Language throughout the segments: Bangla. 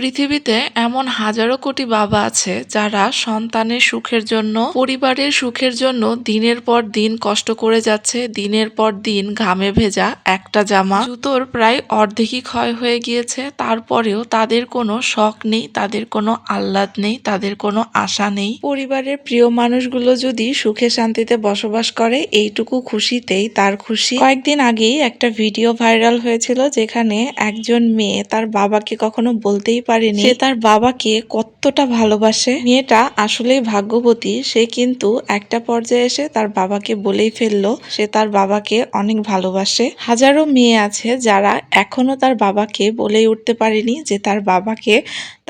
পৃথিবীতে এমন হাজারো কোটি বাবা আছে যারা সন্তানের সুখের জন্য, পরিবারের সুখের জন্য দিনের পর দিন কষ্ট করে যাচ্ছে, দিনের পর দিন ঘামে ভেজা একটা জামা। জুতোর প্রায় অর্ধেকই ক্ষয় হয়ে গিয়েছে, তারপরেও তাদের কোনো শখ নেই, তাদের কোনো আহ্লাদ নেই, তাদের কোনো আশা নেই। পরিবারের প্রিয় মানুষগুলো যদি সুখে শান্তিতে বসবাস করে, এইটুকু খুশিতেই তার খুশি। কয়েকদিন আগেই একটা ভিডিও ভাইরাল হয়েছিল যেখানে একজন মেয়ে তার বাবাকে কখনো বলতেই পারেনি। সে তার বাবাকে কতটা ভালোবাসে। মেয়েটা আসলেই ভাগ্যবতী। সে কিন্তু একটা পর্যায়ে এসে তার বাবাকে বলেই ফেলল, সে তার বাবাকে অনেক ভালোবাসে। হাজারো মেয়ে আছে যারা এখনও তার বাবাকে বলেই উঠতে পারেনি যে তার বাবাকে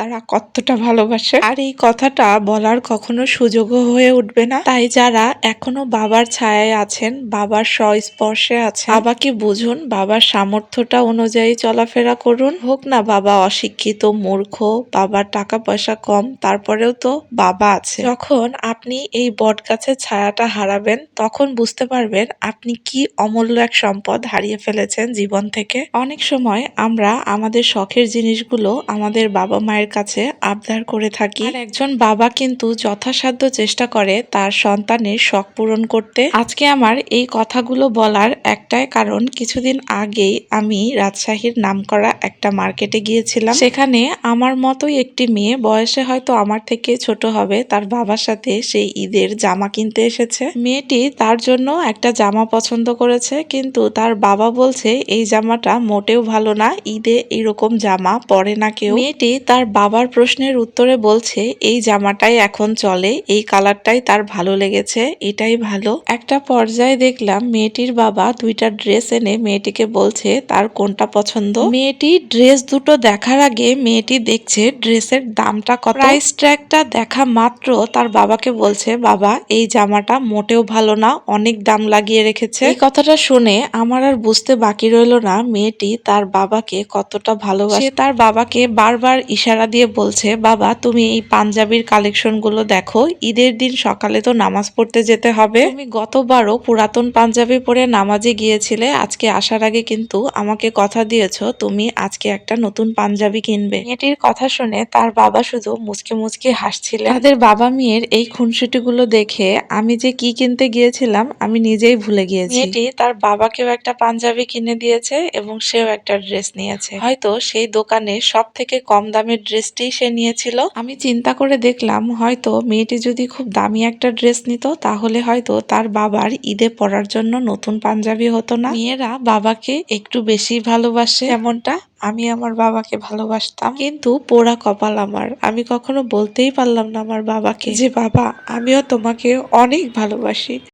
তারা কতটা ভালোবাসে। আর এই কথাটা বলার কখনো সুযোগও হয়ে উঠবে না। তাই যারা এখনও বাবার ছায়ায় আছেন, বাবার স্পর্শে আছে বাবাকে বুঝুন, বাবার সামর্থ্যটা অনুযায়ী চলাফেরা করুন। হোক না বাবা অশিক্ষিত, মূর্খ, বাবার টাকা পয়সা কম, তারপরেও তো বাবা আছে। যখন আপনি এই বট গাছের ছায়াটা হারাবেন, তখন বুঝতে পারবেন আপনি কি অমূল্য এক সম্পদ হারিয়ে ফেলেছেন জীবন থেকে। অনেক সময় আমরা আমাদের শখের জিনিসগুলো আমাদের বাবা মায়ের কাছে আবদার করে থাকি। আর একজন বাবা কিন্তু যথাসাধ্য চেষ্টা করে তার সন্তানের শখ পূরণ করতে। আজকে আমার এই কথাগুলো বলার একটাই কারণ, কিছুদিন আগেই আমি রাজশাহীর নামকরা একটা মার্কেটে গিয়েছিলাম। সেখানে আমার মতোই একটি মেয়ে, বয়সে হয়তো আমার থেকে ছোট হবে, তার বাবার সাথে সেই ঈদের জামা কিনতে এসেছে। মেয়েটি তার জন্য একটা জামা পছন্দ করেছে, কিন্তু তার বাবা বলছে, এই জামাটা মোটেও ভালো না, ঈদে এরকম জামা পরে না কেউ। মেয়েটি তার বাবার প্রশ্নের উত্তরে বলছে, এই জামাটাই এখন চলে, এই কালারটাই তার ভালো লেগেছে, এটাই ভালো। একটা পর্যায়ে দেখলাম মেয়েটির বাবা দুইটা ড্রেস এনে মেয়েটিকে বলছে, তার কোনটা পছন্দ? মেয়েটি ড্রেস দুটো দেখার আগে মেয়েটি দেখছে ড্রেসের দামটা কত। প্রাইস ট্র্যাকটা দেখা মাত্র তার বাবাকে বলছে, বাবা, এই জামাটা মোটেও ভালো না, অনেক দাম লাগিয়ে রেখেছে। এই কথাটা শুনে আমার আর বুঝতে বাকি রইল না মেয়েটি তার বাবাকে কতটা ভালোবাসে। তার বাবাকে বারবার ইশারা দিয়ে বলছে, বাবা, তুমি এই পাঞ্জাবির কালেকশনগুলো দেখো। ঈদের দিন সকালে তো নামাজ পড়তে যেতে হবে। তুমি গতবারও পুরাতন পাঞ্জাবি পরে নামাজে গিয়েছিলে। আজকে আসার আগে কিন্তু আমাকে কথা দিয়েছ, তুমি আজকে একটা নতুন পাঞ্জাবি কিনবে। মেয়েটির কথা শুনে তার বাবা শুধু মুচকে মুচকে হাসছিলেন। তাদের বাবা মেয়ের এই খুনসুটিগুলো দেখে আমি যে কি কিনতে গিয়েছিলাম, আমি নিজেই ভুলে গিয়েছি। মেয়েটি তার বাবাকেও একটা পাঞ্জাবি কিনে দিয়েছে এবং সেও একটা ড্রেস নিয়েছে। হয়তো সেই দোকানে সব থেকে কম দামের ড্রেসটি সে নিয়েছিল। আমি চিন্তা করে দেখলাম, হয়তো মেয়েটি যদি খুব দামি একটা ড্রেস নিত, তাহলে হয়তো তার বাবার ঈদে পরার জন্য নতুন পাঞ্জাবি হতো না। মেয়েরা বাবাকে একটু বেশি ভালোবাসে। এমনটা আমি আমার বাবাকে ভালোবাসতাম। কিন্তু পোড়া কপাল আমার। আমি কখনো বলতেই পারলাম না আমার বাবাকে যে, বাবা, আমিও তোমাকে অনেক ভালোবাসি।